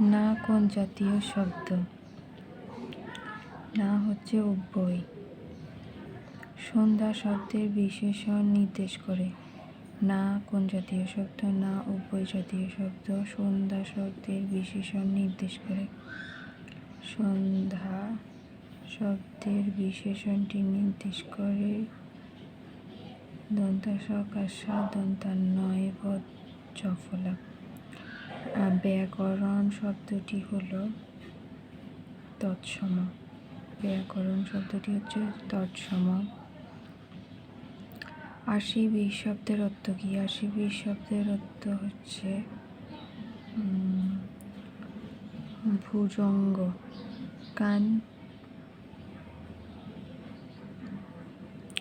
না কোন জাতীয় শব্দ? না হচ্ছে অব্যয়। সন্ধ্যা শব্দের বিশেষণ নির্দেশ করে। না কোন জাতীয় শব্দ না অব্যয় জাতীয় শব্দ সন্ধ্যা শব্দের বিশেষণ নির্দেশ করে। সন্ধ্যা শব্দের বিশেষণটি নির্দেশ করে দন্তাসকাশা দন্তান্নয় বদ চফলা আহ, ব্যাকরণ শব্দটি হলো তৎসম। ব্যাকরণ শব্দটি হচ্ছে তৎসম। আশি বিশ শব্দের অর্থ কি? আশি বিশ শব্দের অর্থ হচ্ছে ভুজঙ্গ। কান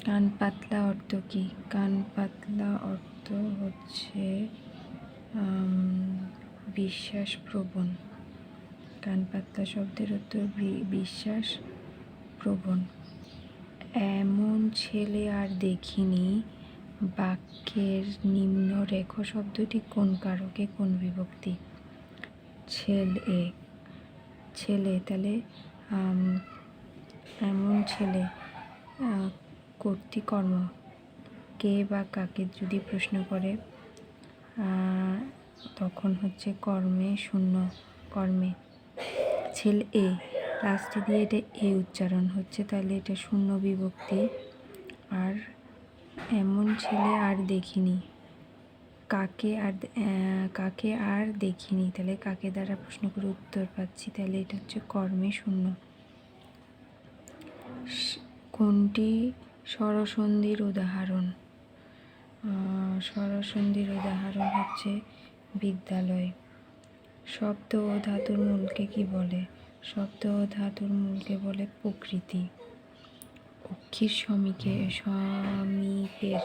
কান পাতলা অর্থ কি? কান পাতলা অর্থ হচ্ছে বিশ্বাস প্রবণ কান পাতলা শব্দের বি- বিশ্বাস প্রবণ এমন ছেলে আর দেখিনি, বাক্যের নিম্ন রেখ শব্দটি কোন কারকে, কোন বিভক্তি? ছেলে ছেলে, তাহলে এমন ছেলে কর্তৃকর্ম। কে বা কাকে, যদি প্রশ্ন করে তখন হচ্ছে কর্মে শূন্য, কর্মে। ছেলে এ লাস্টে দিয়ে এটা এ উচ্চারণ হচ্ছে, তাহলে এটা শূন্য বিভক্তি। আর এমন ছেলে আর দেখিনি। কাকে আর কাকে আর দেখিনি। তাহলে কাকে দ্বারা প্রশ্ন করে উত্তর পাচ্ছি, তাহলে এটা হচ্ছে কর্মে শূন্য। কোনটি স্বরসন্ধির উদাহরণ? স্বরসন্ধির উদাহরণ হচ্ছে বিদ্যালয়। শব্দ ও ধাতুর মূলকে কি বলে? শব্দ ও ধাতুর মূলকে বলে প্রকৃতি। অক্ষির সমীকে, সমীপের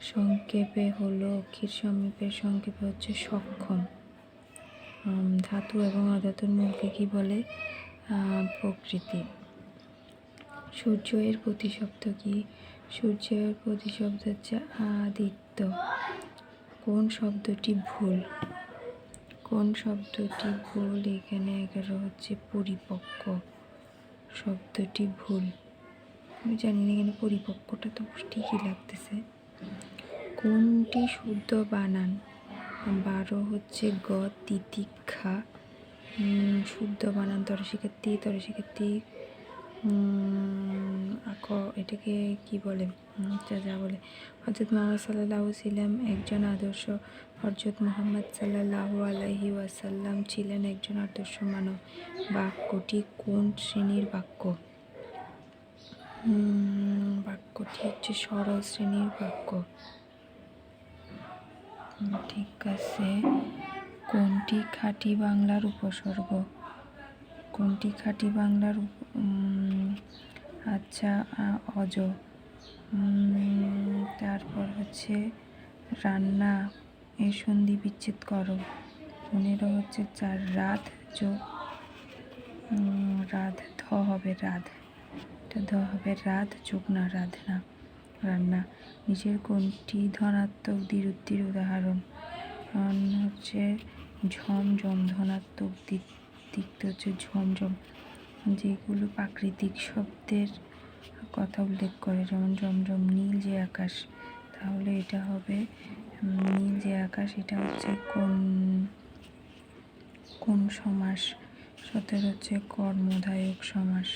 সংক্ষেপে হলো, অক্ষির সমীপের সংক্ষেপে হচ্ছে সক্ষম। ধাতু এবং অধাতুর মূলকে কি বলে? প্রকৃতি। সূর্য এর প্রতিশব্দ কি? সূর্যের প্রতিশব্দ হচ্ছে আদিত্য। কোন শব্দটি ভুল? কোন শব্দটি ভুল? এখানে এগারো হচ্ছে পরিপক্ক শব্দটি ভুল। আমি জানি না এখানে পরিপক্কটা তো ঠিকই লাগতেছে। কোনটি শুদ্ধ বানান? বারো হচ্ছে গ, তিতিক্ষা। শুদ্ধ বানান তরসিকাত্তি তরসিকাত্তি আক এটাকে কি বলে যা যা বলে। হজরত মোহাম্মদ সাল্লাহ ছিলাম একজন আদর্শ। হজরত মোহাম্মদ সাল্লাহ আলাইহি ওয়াসাল্লাম ছিলেন একজন আদর্শ মানব। বাক্যটি কোন শ্রেণির বাক্য? বাক্যটি হচ্ছে সরল শ্রেণির বাক্য। ঠিক আছে। কোনটি খাঁটি বাংলার উপসর্গ? কোনটি খাঁটি বাংলার আচ্ছা অজ। তারপর হচ্ছে রান্না এর সন্ধি বিচ্ছেদ করো। পনেরো হচ্ছে চার রাত যোগ রাধ ধ হবে রাধ। এটা ধ হবে রাত যোগ না, রাধ না, রান্না। নিজের কোনটি ধনাত্মক দ্বিরুক্তির উদাহরণ? হচ্ছে ঝমঝম ধনাত্মক দিক দিকটা হচ্ছে ঝমঝম। যেগুলো প্রাকৃতিক শব্দের কথা উল্লেখ করে, যেমন ঝমঝম নীল যে আকাশ, তাহলে এটা হবে নীল যে আকাশ, এটা হচ্ছে কোন কোন সমাস? সতের হচ্ছে কর্মদায়ক সমাস।